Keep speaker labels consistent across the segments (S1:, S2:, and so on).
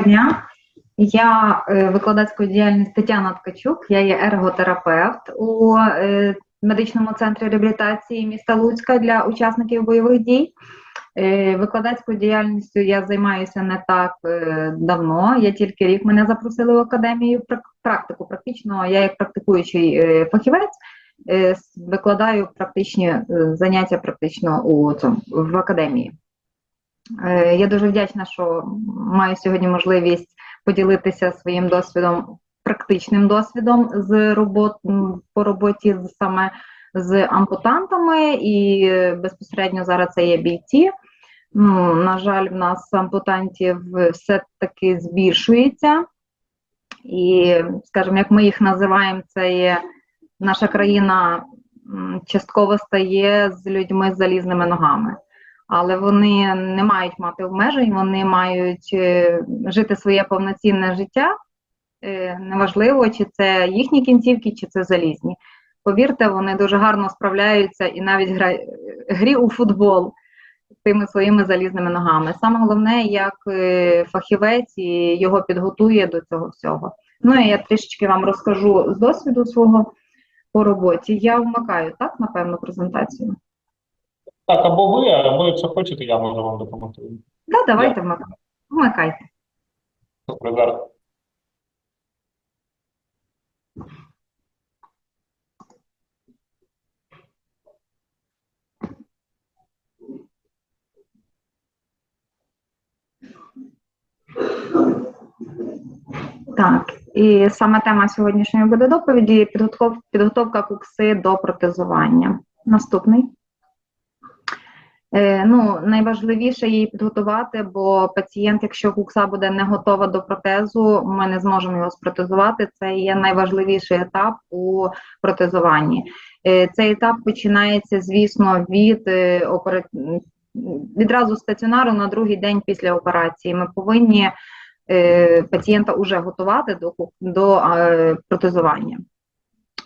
S1: дня. Я е, викладацької діяльність Тетяна Ткачук, я є ерготерапевт у е, медичному центрі реабілітації міста Луцька для учасників бойових дій. Е, Викладацькою діяльністю я займаюся не так давно. Я тільки рік мене запросили в академію практику. Практично я як практикуючий фахівець викладаю практичні заняття практично у в академії. Е, Я дуже вдячна, що маю сьогодні можливість поділитися своїм досвідом, практичним досвідом з робот по роботі з саме з ампутантами, і безпосередньо зараз це є бійці. Ну, на жаль, в нас ампутантів все-таки збільшується. І, скажімо, як ми їх називаємо, це є наша країна частково стає з людьми з залізними ногами але вони не мають мати обмежень, вони мають е, жити своє повноцінне життя. Е, Неважливо, чи це їхні кінцівки, чи це залізні. Повірте, вони дуже гарно справляються і навіть гра... грі у футбол тими своїми залізними ногами. Саме головне, як е, фахівець його підготує до цього всього. Ну і я трішечки вам розкажу з досвіду свого по роботі. Я вмикаю так, напевно, презентацію.
S2: Так, або ви, або якщо хочете, я можу вам допомогти.
S1: Да, давайте вмикайте. Вмикайте.
S2: Добре, зараз.
S1: Так, і саме тема сьогоднішньої буде доповіді підготов, підготовка кукси до протезування. Наступний. Е, ну, найважливіше її підготувати, бо пацієнт, якщо кукса буде не готова до протезу, ми не зможемо його спротезувати. Це є найважливіший етап у протезуванні. Е, цей етап починається, звісно, від е, опера... відразу стаціонару на другий день після операції. Ми повинні пацієнта вже готувати до, до протезування.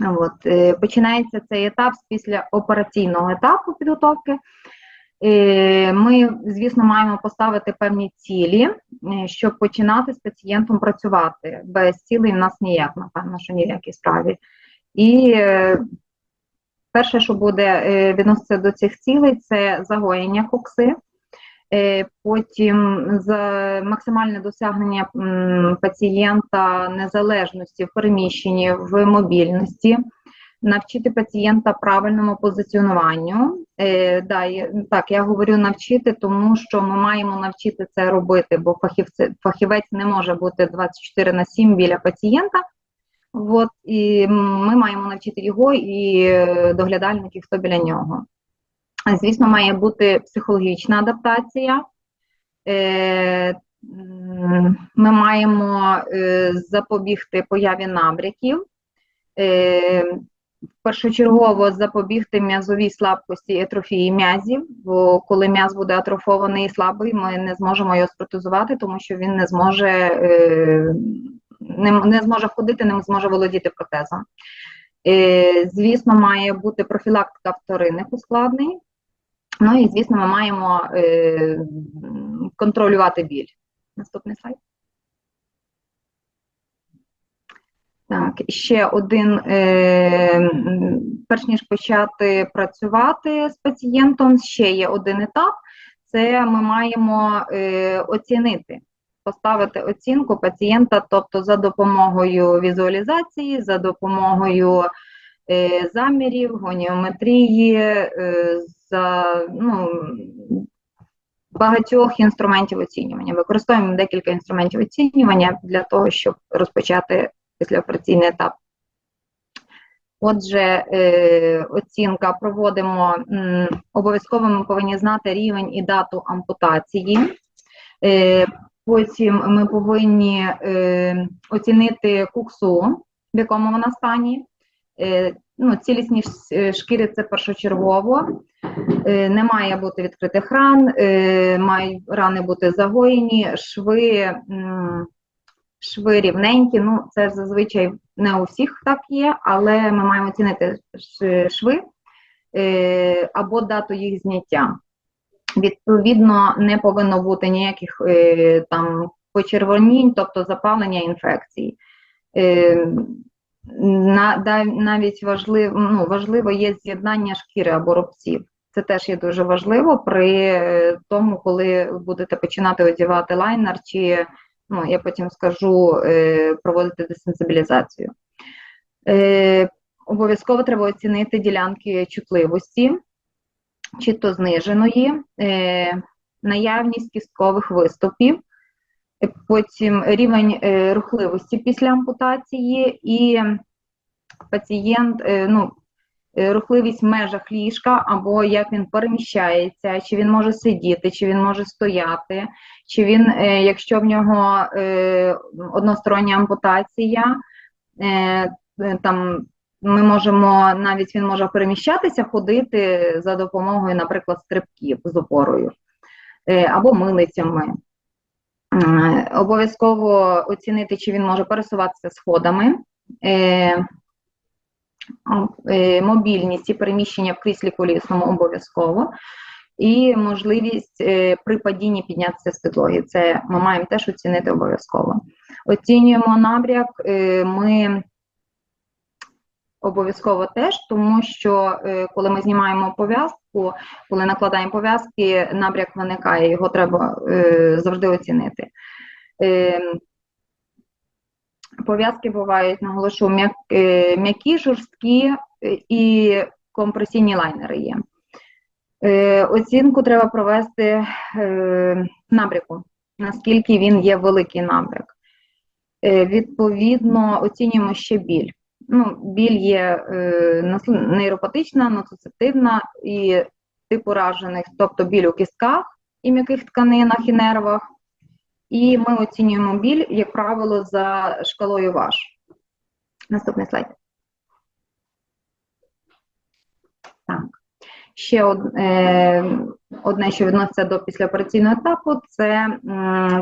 S1: От, починається цей етап з післяопераційного етапу підготовки. Е, Ми, звісно, маємо поставити певні цілі, е, щоб починати з пацієнтом працювати. Без цілей в нас ніяк, напевно, що ні в справі. І е, перше, що буде відноситися до цих цілей, це загоєння кокси. Потім за максимальне досягнення пацієнта незалежності в переміщенні, в мобільності, навчити пацієнта правильному позиціонуванню. Е, да, я- так, я говорю навчити, тому що ми маємо навчити це робити, бо фахівце, фахівець не може бути 24 на 7 біля пацієнта. От, і ми маємо навчити його і доглядальників, хто біля нього. Звісно, має бути психологічна адаптація. Е, Ми маємо е, запобігти появі набряків, е, першочергово запобігти м'язовій слабкості атрофії м'язів, бо коли м'яз буде атрофований і слабий, ми не зможемо його спротезувати, тому що він не зможе, е, не, не зможе ходити, не зможе володіти протезом. Е, Звісно, має бути профілактика вторинних ускладнень. Ну і звісно, ми маємо е, контролювати біль. Наступний слайд. Так, ще один, е, перш ніж почати працювати з пацієнтом, ще є один етап. Це ми маємо е, оцінити, поставити оцінку пацієнта, тобто за допомогою візуалізації, за допомогою е, замірів, гоніометрії, е, за ну, багатьох інструментів оцінювання. Використовуємо декілька інструментів оцінювання для того, щоб розпочати післяопераційний етап. Отже, е, оцінка проводимо обов'язково ми повинні знати рівень і дату ампутації. Е, потім ми повинні е, оцінити куксу, в якому вона стані. Е, ну, цілісність е, шкіри це першочергово. Е, не має бути відкритих ран, мають рани бути загоєні, шви, шви рівненькі. Ну, це зазвичай не у всіх так є, але ми маємо оцінити шви е, або дату їх зняття. Відповідно, не повинно бути ніяких е, там почервонінь, тобто запалення інфекцій. Е, навіть важливо, ну, важливо є з'єднання шкіри або рубців. Це теж є дуже важливо при тому, коли будете починати одягати лайнер, чи ну, я потім скажу, е, проводити десенсибілізацію. Е, обов'язково треба оцінити ділянки чутливості, чи то зниженої, е, наявність кісткових виступів, потім рівень рухливості після ампутації і пацієнт, ну, рухливість в межах ліжка, або як він переміщається, чи він може сидіти, чи він може стояти, чи він, е, якщо в нього е, одностороння ампутація, е, е, там ми можемо навіть він може переміщатися, ходити за допомогою, наприклад, стрибків з опорою е, або милицями. Е, Обов'язково оцінити, чи він може пересуватися сходами. Е, Мобільність і переміщення в кріслі колісному обов'язково. І можливість е, при падінні піднятися з підлоги. Це ми маємо теж оцінити обов'язково. Оцінюємо набряк. е, Ми обов'язково теж, тому що коли ми знімаємо пов'язку, коли накладаємо пов'язки, набряк виникає, його треба завжди оцінити. Пов'язки бувають, наголошу, е, м'які, жорсткі е, і компресійні лайнери є. Е, Оцінку треба провести набряку, наскільки він є великий набряк. Відповідно, оцінюємо ще біль. Ну, біль є нейропатична, ноцицептивна і тип уражених, тобто біль у кістках і м'яких тканинах і нервах. І ми оцінюємо біль, як правило, за шкалою ваш. Наступний слайд. Так. Ще е, одне, що відноситься до післяопераційного етапу, це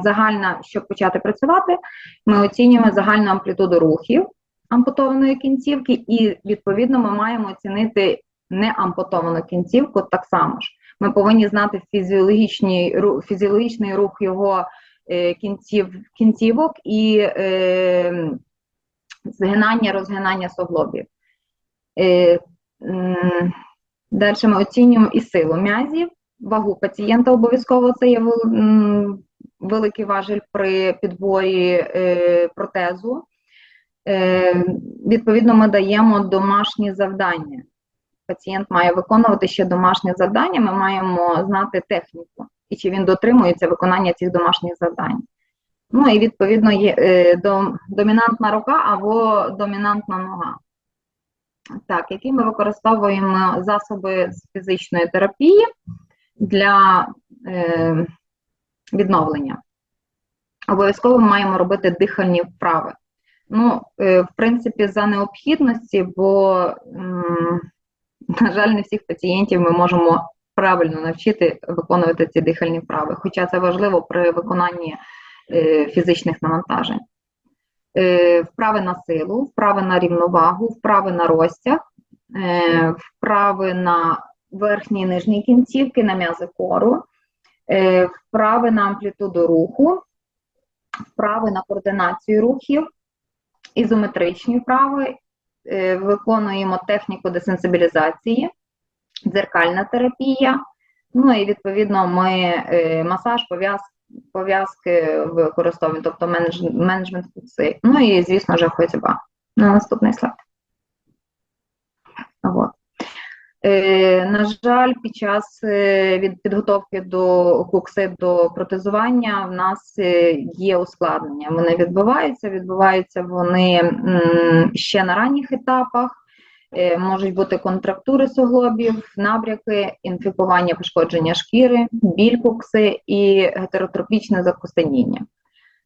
S1: загальна, щоб почати працювати, ми оцінюємо загальну амплітуду рухів ампутованої кінцівки, і відповідно ми маємо оцінити неампутовану кінцівку так само ж. Ми повинні знати фізіологічний, ру- фізіологічний рух його кінців, кінцівок і е, згинання, розгинання суглобів. Е, Далі ми оцінюємо і силу м'язів, вагу пацієнта обов'язково це є великий важель при підборі е, протезу. Е, Відповідно, ми даємо домашні завдання. Пацієнт має виконувати ще домашні завдання, ми маємо знати техніку і чи він дотримується виконання цих домашніх завдань. Ну і відповідно є е, дом- домінантна рука або домінантна нога. Так, які ми використовуємо засоби з фізичної терапії для е, відновлення. Обов'язково маємо робити дихальні вправи. Ну, е, в принципі, за необхідності, бо, м, на жаль, не всіх пацієнтів ми можемо правильно навчити виконувати ці дихальні вправи, хоча це важливо при виконанні е, фізичних навантажень. Е, Вправи на силу, вправи на рівновагу, вправи на розтяг, е, вправи на верхні і нижні кінцівки, на м'язи кору, вправи на амплітуду руху, вправи на координацію рухів, ізометричні вправи, виконуємо техніку десенсибілізації, дзеркальна терапія. Ну і відповідно ми е, масаж, пов'яз- пов'язки використовуємо, тобто менедж, менеджмент функцій. Ну і, звісно вже ходьба. На наступний слайд. От. Е, на жаль, під час е, від підготовки до кукси до протезування в нас е, є ускладнення. Вони відбуваються, відбуваються вони ще на ранніх етапах. Можуть бути контрактури суглобів, набряки, інфікування, пошкодження шкіри, біль кукси і гетеротрофічне закостеніння.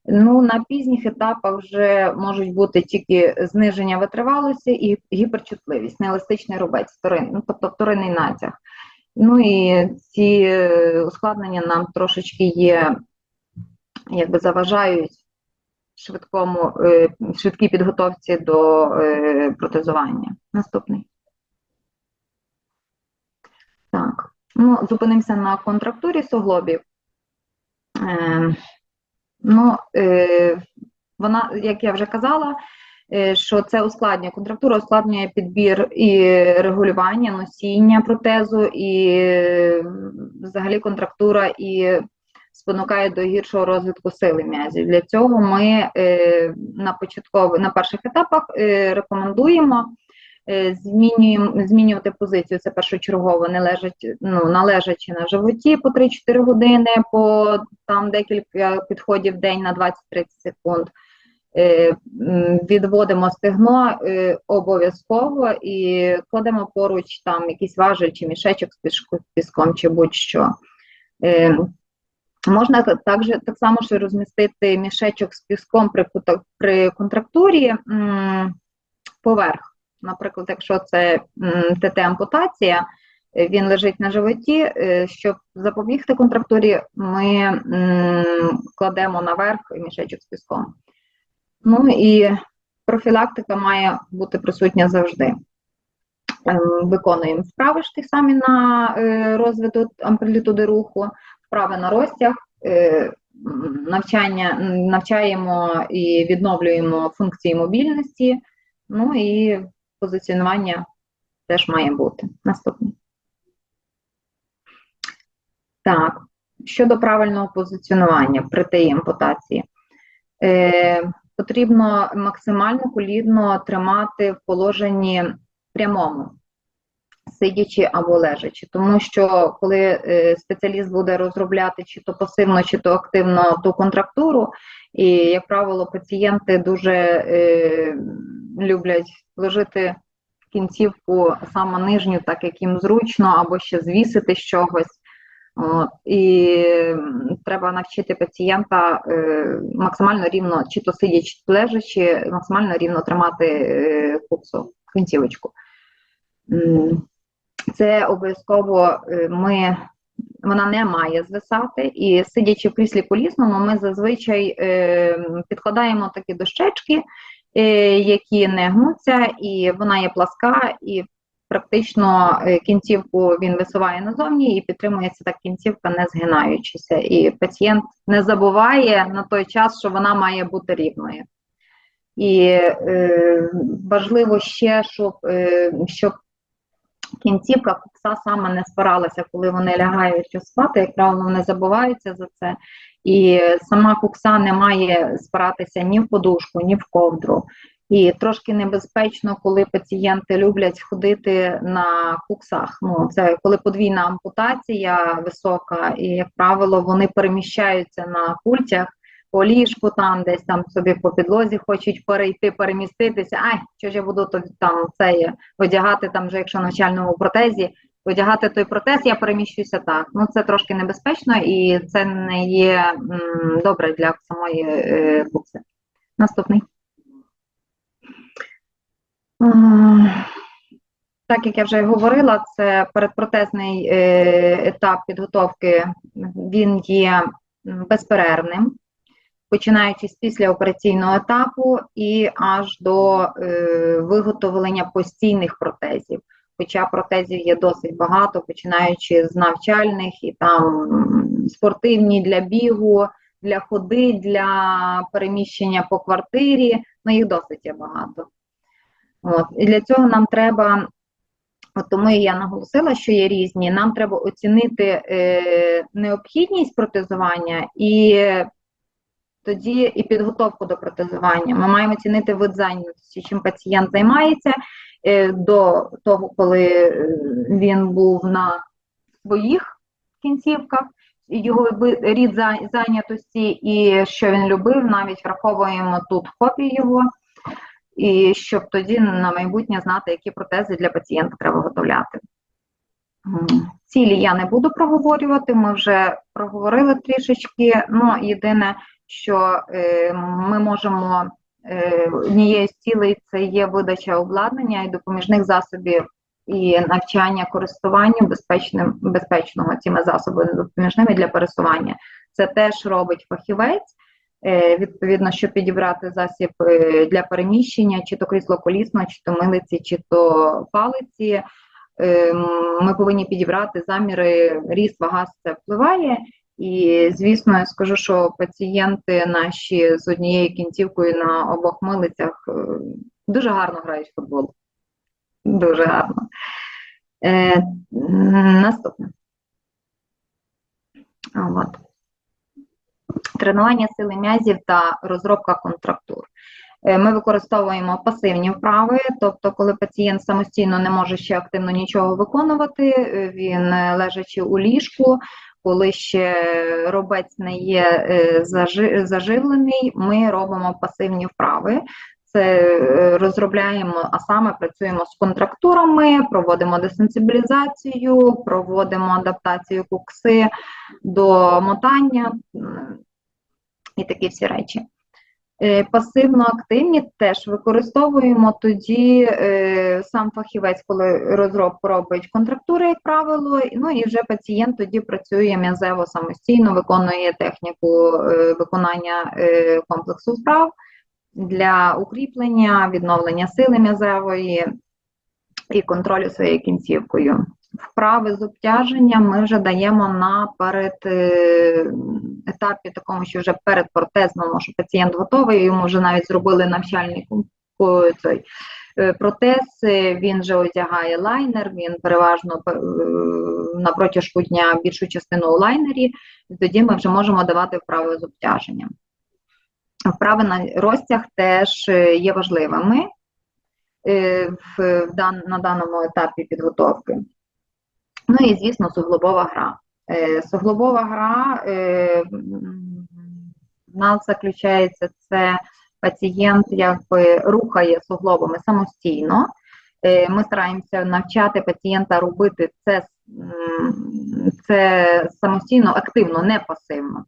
S1: Ну, на пізніх етапах вже можуть бути тільки зниження витривалості і гіперчутливість, нееластичний рубець, вторин, ну, тобто вторинний натяг. Ну і ці е, ускладнення нам трошечки є, якби заважають швидкому, е, швидкій підготовці до е, протезування. Наступний. Так, ну, зупинимося на контрактурі суглобів. Ну, е, вона, як я вже казала, е, що це ускладнює контрактура, ускладнює підбір і регулювання, носіння протезу, і е, взагалі контрактура і спонукає до гіршого розвитку сили м'язів. Для цього ми е, на початкових на перших етапах е, рекомендуємо. Е, Змінюємо змінювати позицію. Це першочергово не лежать, ну належачи на животі по 3-4 години, по там декілька підходів в день на 20-30 секунд. Е, Відводимо стегно е, обов'язково і кладемо поруч там якийсь важель чи мішечок з піском, чи будь-що. Можна та- також так само ще розмістити мішечок з піском при, при контрактурі поверх. Наприклад, якщо це ТТ-ампутація, він лежить на животі. е, Щоб запобігти контрактурі, ми кладемо наверх мішечок з піском. Ну і профілактика має бути присутня завжди. Ем, Виконуємо вправи ж ті самі на е, розвиток амплітуди руху, вправи на розтяг, е, навчання, навчаємо і відновлюємо функції мобільності, ну і позиціонування теж має бути. Наступний. Так, щодо правильного позиціонування при тій ампутації. Е, потрібно максимально колідно тримати в положенні прямому, сидячи або лежачи. Тому що коли е, спеціаліст буде розробляти чи то пасивно, чи то активно ту контрактуру, і, як правило, пацієнти дуже е, люблять ложити кінцівку саме нижню, так як їм зручно, або ще звісити з чогось. От, і треба навчити пацієнта е, максимально рівно, чи то сидячи, чи лежачи, максимально рівно тримати е, куксу, кінцівочку. Це обов'язково е, ми, вона не має звисати, і сидячи в кріслі колісному, ми зазвичай е, підкладаємо такі дощечки, е, які не гнуться, і вона є пласка, і практично е, кінцівку він висуває назовні і підтримується так кінцівка, не згинаючися. І пацієнт не забуває на той час, що вона має бути рівною. І е, важливо ще, щоб, е, щоб кінцівка кукса саме не спиралася, коли вони лягають спати, як правило, вони забуваються за це. І сама кукса не має спиратися ні в подушку, ні в ковдру. І трошки небезпечно, коли пацієнти люблять ходити на куксах. Ну, це коли подвійна ампутація висока, і, як правило, вони переміщаються на культях по ліжку, там десь там собі по підлозі хочуть перейти, переміститися. Ай, що ж я буду то, там це є, одягати там, вже якщо на навчальному протезі, одягати той протез, я переміщуся так. Ну це трошки небезпечно і це не є м, добре для самої е, кукси. Наступний. Так як я вже говорила, це передпротезний е, етап підготовки, він є безперервним, починаючи з післяопераційного етапу і аж до е, виготовлення постійних протезів. Хоча протезів є досить багато, починаючи з навчальних і там спортивні для бігу, для ходи, для переміщення по квартирі, ну їх досить є багато. От. І для цього нам треба, тому я наголосила, що є різні, нам треба оцінити е, необхідність протезування і тоді і підготовку до протезування. Ми маємо оцінити вид зайнятості, чим пацієнт займається е, до того, коли е, він був на своїх кінцівках, його рід зайнятості і що він любив, навіть враховуємо тут копію його і щоб тоді на майбутнє знати, які протези для пацієнта треба виготовляти. Цілі я не буду проговорювати, ми вже проговорили трішечки. Ну, єдине, що е, ми можемо е, однією з цілей це є видача обладнання і допоміжних засобів і навчання користуванню безпечним, безпечного цими засобами допоміжними для пересування. Це теж робить фахівець. Е, Відповідно, щоб підібрати засіб для переміщення, чи то крісло колісно, чи то милиці, чи то палиці. Е, Ми повинні підібрати заміри, ріст, вага це впливає, І, звісно, я скажу, що пацієнти наші з однією кінцівкою на обох милицях е, дуже гарно грають в футбол. Дуже гарно. Е, наступне. От. Тренування сили м'язів та розробка контрактур. Е, Ми використовуємо пасивні вправи, тобто, коли пацієнт самостійно не може ще активно нічого виконувати, е, він лежачи у ліжку, коли ще робець не є е, заживлений, ми робимо пасивні вправи. Це е, розробляємо, а саме працюємо з контрактурами, проводимо десенсибілізацію, проводимо адаптацію кукси до мотання і такі всі речі. Е, Пасивно активні теж використовуємо тоді е, сам фахівець, коли розробку робить контрактури, як правило, ну і вже пацієнт тоді працює м'язево самостійно, виконує техніку е, виконання комплексу вправ для укріплення, відновлення сили м'язевої і контролю своєю кінцівкою. Вправи з обтяження ми вже даємо на перед е, етапі такому, що вже перед протезному, що пацієнт готовий, йому вже навіть зробили навчальний цей, е, протез, е, він вже одягає лайнер, він переважно на протяжку дня більшу частину у лайнері, і тоді ми вже можемо давати вправи з обтяженням. Вправи на розтяг теж є важливими в на даному етапі підготовки. Ну і, звісно, суглобова гра. Е, Суглобова гра е, в нас заключається це пацієнт якби рухає суглобами самостійно. Е, Ми стараємося навчати пацієнта робити це, це самостійно, активно, не пасивно.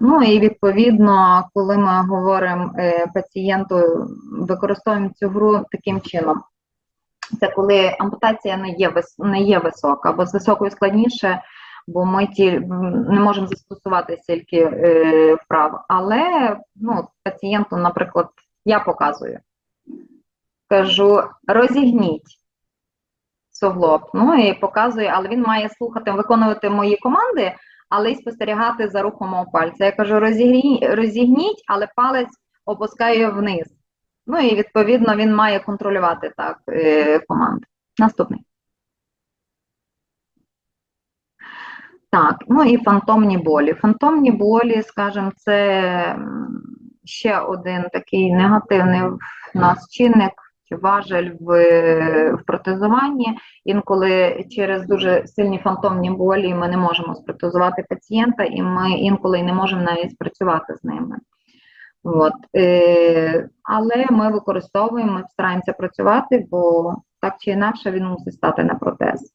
S1: Ну і відповідно, коли ми говоримо е, пацієнту, використовуємо цю гру таким чином. Це коли ампутація не є не є висока, бо з високою складніше, бо ми ті не можемо застосувати стільки е, вправ. Але ну, пацієнту, наприклад, я показую, кажу, розігніть суглоб. Ну і показую, але він має слухати, виконувати мої команди, але й спостерігати за рухом мого пальця. Я кажу, розігрі- розігніть, але палець опускаю вниз. Ну і відповідно він має контролювати так е, команду. Наступний. Так, ну і фантомні болі. Фантомні болі, скажімо, це ще один такий негативний в нас чинник чи важель в, в протезуванні. Інколи через дуже сильні фантомні болі ми не можемо спротезувати пацієнта, і ми інколи не можемо навіть спрацювати з ними. От, е, але ми використовуємо, стараємося працювати, бо так чи інакше він мусить стати на протез.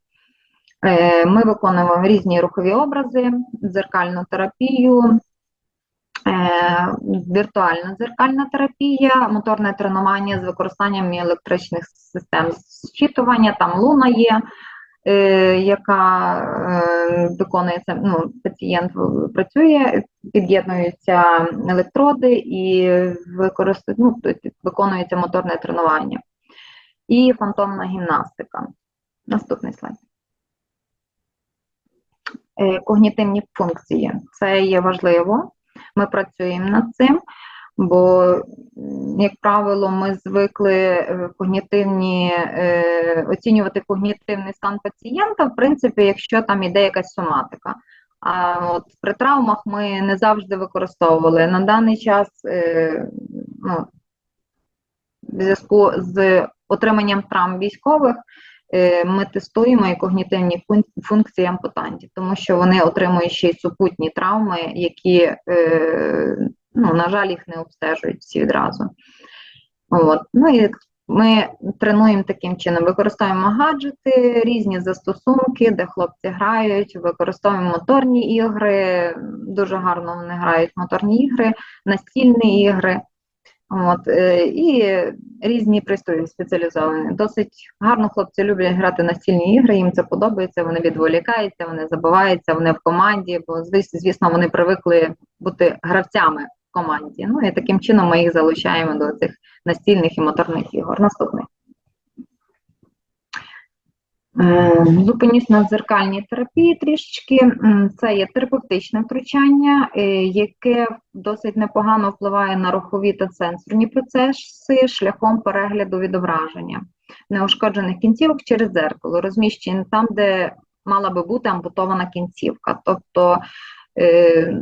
S1: Е, ми виконуємо різні рухові образи, дзеркальну терапію, е, віртуальна дзеркальна терапія, моторне тренування з використанням електричних систем зчитування, там луна є, яка е, виконується, ну, пацієнт працює, під'єднуються електроди і використовують, ну, виконується моторне тренування. І фантомна гімнастика. Наступний слайд. Е, Когнітивні функції. Це є важливо. Ми працюємо над цим, бо, як правило, ми звикли е, когнітивні, е, оцінювати когнітивний стан пацієнта, в принципі, якщо там іде якась соматика. А от при травмах ми не завжди використовували. На даний час е, ну, в зв'язку з отриманням травм військових ми тестуємо і когнітивні фун- функції ампутантів, тому що вони отримують ще й супутні травми, які, ну, на жаль, їх не обстежують всі відразу. От. Ну і ми тренуємо таким чином, використовуємо гаджети, різні застосунки, де хлопці грають, використовуємо моторні ігри, дуже гарно вони грають моторні ігри, настільні ігри. От, е, і різні пристрої спеціалізовані. Досить гарно хлопці люблять грати настільні ігри, їм це подобається, вони відволікаються, вони забиваються, вони в команді, бо звісно, вони привикли бути гравцями команді. Ну і таким чином ми їх залучаємо до цих настільних і моторних ігор. Наступний. Е, Зупинюсь на дзеркальній терапії трішечки. Це є терапевтичне втручання, е, яке досить непогано впливає на рухові та сенсорні процеси шляхом перегляду відображення неушкоджених кінцівок через дзеркало, розміщені там, де мала би бути ампутована кінцівка. Тобто е,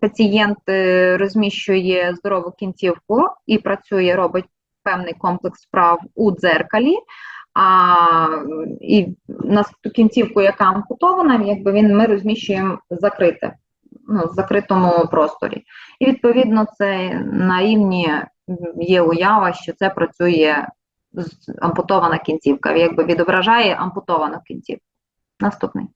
S1: пацієнт е, розміщує здорову кінцівку і працює, робить певний комплекс справ у дзеркалі. А і на ту кінцівку, яка ампутована, якби він ми розміщуємо закрите, ну, в закритому просторі. І відповідно це на рівні є уява, що це працює ампутована кінцівка, якби відображає ампутовану кінцівку. Наступний.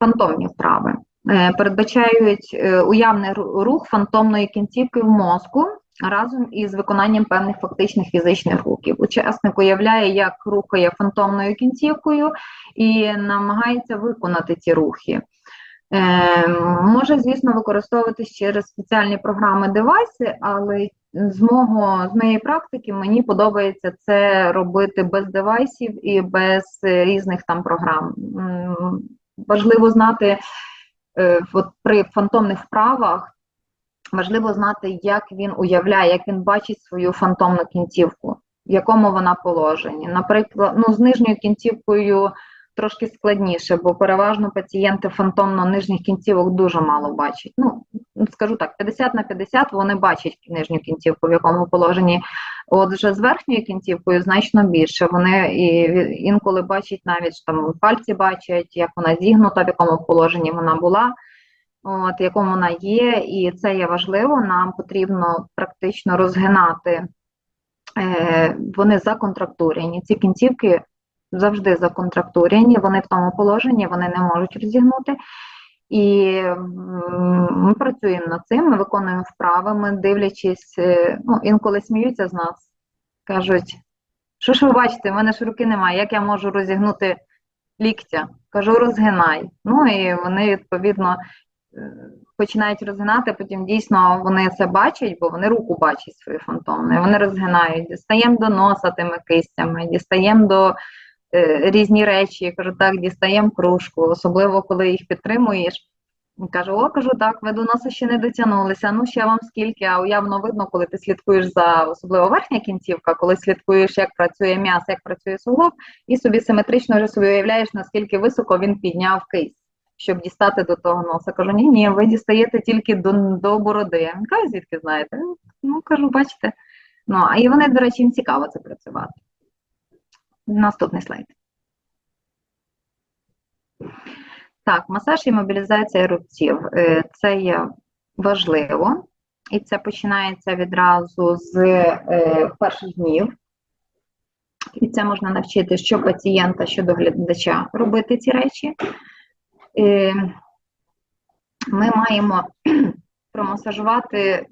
S1: Фантомні вправи. Е, Передбачають е, уявний рух фантомної кінцівки в мозку разом із виконанням певних фактичних фізичних рухів. Учасник уявляє, як рухає фантомною кінцівкою і намагається виконати ці рухи. Е, може, звісно, використовуватись через спеціальні програми девайси, але з мого з моєї практики мені подобається це робити без девайсів і без різних там програм. Важливо знати е, от при фантомних вправах. Важливо знати, як він уявляє, як він бачить свою фантомну кінцівку, в якому вона положенні. Наприклад, ну з нижньою кінцівкою трошки складніше, бо переважно пацієнти фантомно нижніх кінцівок дуже мало бачать. Ну, скажу так, 50 на 50 вони бачать нижню кінцівку, в якому положенні. От вже з верхньою кінцівкою значно більше. Вони і інколи бачать навіть там пальці бачать, як вона зігнута, в якому положенні вона була. От, в якому вона є, і це є важливо. Нам потрібно практично розгинати. Е, вони законтрактурені. Ці кінцівки завжди законтрактурені, вони в тому положенні, вони не можуть розігнути. І ми працюємо над цим, ми виконуємо вправи, ми дивлячись, е, ну, інколи сміються з нас, кажуть, що ж ви бачите, в мене ж руки немає, як я можу розігнути ліктя? Кажу, розгинай. Ну і вони відповідно е, починають розгинати, потім дійсно вони це бачать, бо вони руку бачать свою фантомну, і вони розгинають, дістаємо до носа тими кистями, дістаємо до різні речі, я кажу, так, дістаємо кружку, особливо коли їх підтримуєш. Кажу, о, кажу, так, ви до носа ще не дотягнулися. Ну, ще вам скільки, а уявно видно, коли ти слідкуєш за особливо верхня кінцівка, коли слідкуєш, як працює м'ясо, як працює суглоб, і собі симетрично вже собі уявляєш, наскільки високо він підняв кисть, щоб дістати до того носа. Кажу, ні, ні, ви дістаєте тільки до, до бороди. Він каже, звідки знаєте? Ну, кажу, бачите. Ну, а і вони, до речі, їм цікаво це працювати. Наступний слайд. Так, масаж і мобілізація рубців. Е, Це є важливо, і це починається відразу з е, перших днів. І це можна навчити що пацієнта, що доглядача робити ці речі. Е, Ми маємо промасажувати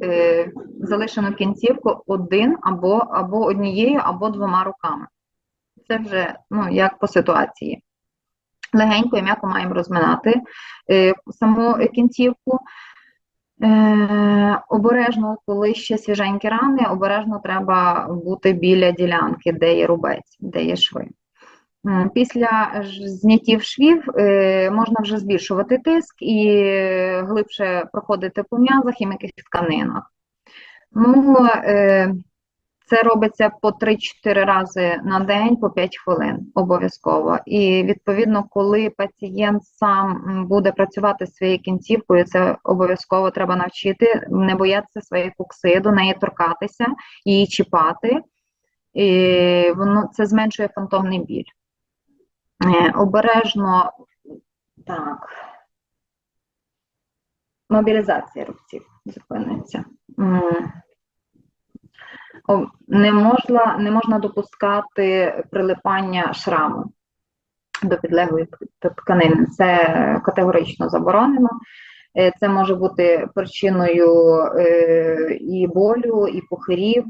S1: залишену кінцівку один або, або однією, або двома руками. Це вже ну, як по ситуації. Легенько і м'яко маємо розминати е, саму кінцівку. Е, обережно, коли ще свіженькі рани, обережно треба бути біля ділянки, де є рубець, де є шви. Після зняттів швів е, можна вже збільшувати тиск і глибше проходити по м'язах і м'яких тканинах. Ну, е, це робиться по 3-4 рази на день, по 5 хвилин обов'язково. І відповідно, коли пацієнт сам буде працювати зі своєю кінцівкою, це обов'язково треба навчити, не боятися своєї кукси, до неї торкатися, її чіпати. І воно це зменшує фантомний біль. Е, Обережно так. Мобілізація рубців зупиниться. Не можна, не можна допускати прилипання шраму до підлеглої тканини. Це категорично заборонено. Е, Це може бути причиною е, і болю, і похирів,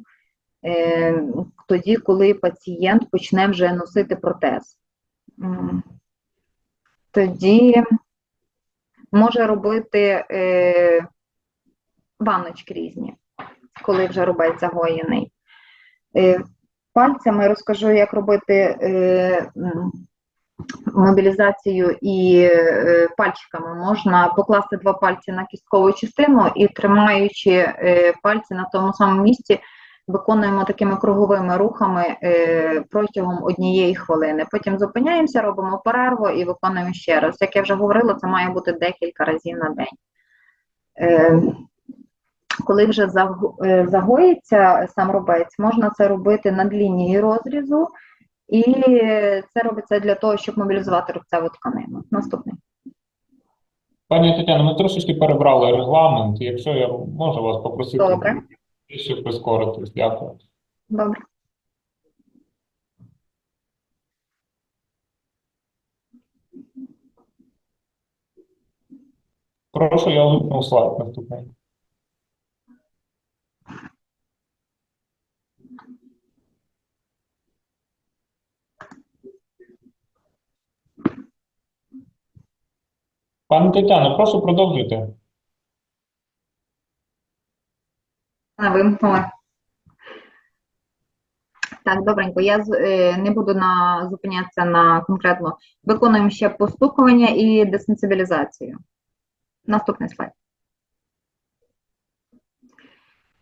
S1: е, тоді, коли пацієнт почне вже носити протез. Тоді може робити ванночки різні, коли вже рубець загоєний. Е, пальцями, розкажу, як робити е, мобілізацію і е, пальчиками. Можна покласти два пальці на кісткову частину і тримаючи пальці на тому самому місці, виконуємо такими круговими рухами протягом однієї хвилини. Потім зупиняємося, робимо перерву і виконуємо ще раз. Як я вже говорила, це має бути декілька разів на день. Коли вже е, загоїться сам рубець, можна це робити над лінією розрізу, і це робиться для того, щоб мобілізувати рубцеву тканину. Наступний.
S2: Пані Тетяно, ми трошечки перебрали регламент. Якщо я можу вас попросити
S1: Добре.
S2: ще прискоритись. Дякую.
S1: Добре.
S2: Прошу, я увімкнув слайд наступний. Пані Тетяно, прошу продовжуйте.
S1: Не вимкнули. Так, добренько. Я е, не буду на, зупинятися на конкретно. Виконуємо ще постукування і десенсибілізацію. Наступний слайд.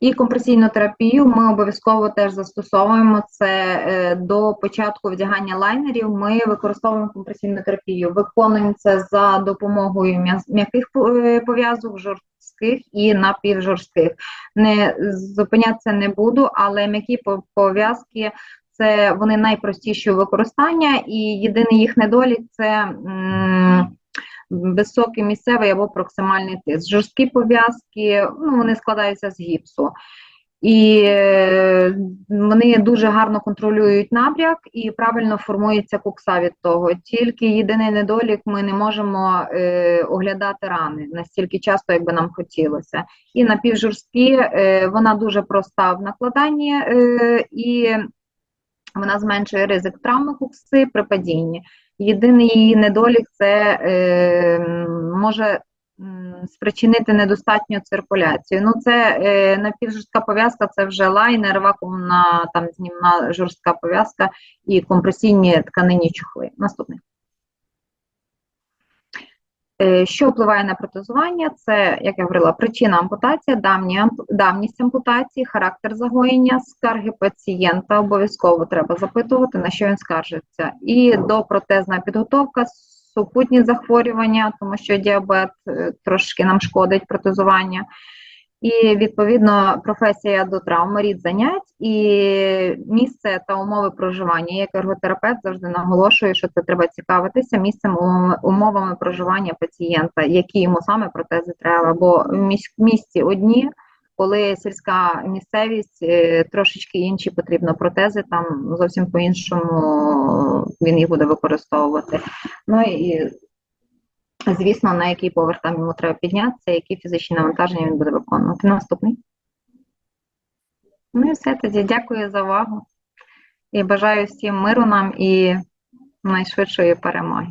S1: І компресійну терапію ми обов'язково теж застосовуємо це е, до початку вдягання лайнерів. Ми використовуємо компресійну терапію. Виконуємо це за допомогою м'яких е, пов'язок, жорстких і напівжорстких. Не зупинятися не буду, але м'які пов'язки це вони найпростіші використання, і єдиний їх недолік це. м, Високий місцевий або проксимальний тиск. Жорсткі пов'язки, ну, вони складаються з гіпсу. І е, вони дуже гарно контролюють набряк і правильно формується кукса від того. Тільки єдиний недолік ми не можемо е, оглядати рани настільки часто, як би нам хотілося. І напівжорсткі е, вона дуже проста в накладанні е, і вона зменшує ризик травми кукси при падінні. Єдиний її недолік це е, може спричинити недостатню циркуляцію. Ну, це е, напівжорстка пов'язка, це вже лайнер, вакуумна там знімна жорстка пов'язка і компресійні тканині чухли. Наступний. Е, Що впливає на протезування? Це, як я говорила, причина ампутації, давні, давність ампутації, характер загоєння, скарги пацієнта. Обов'язково треба запитувати, на що він скаржиться. І допротезна підготовка, супутні захворювання, тому що діабет е, трошки нам шкодить протезування. І відповідно професія до травми, рід занять і місце та умови проживання. Як ерготерапевт завжди наголошую, що це треба цікавитися місцем умовами- проживання пацієнта, які йому саме протези треба. Бо в місті одні, коли сільська місцевість е, трошечки інші потрібно протези, там зовсім по-іншому він їх буде використовувати. Ну і звісно, на який поверх там йому треба піднятися, які фізичні навантаження він буде виконувати. Наступний. Ну і все тоді. Дякую за увагу і бажаю всім миру нам і найшвидшої перемоги.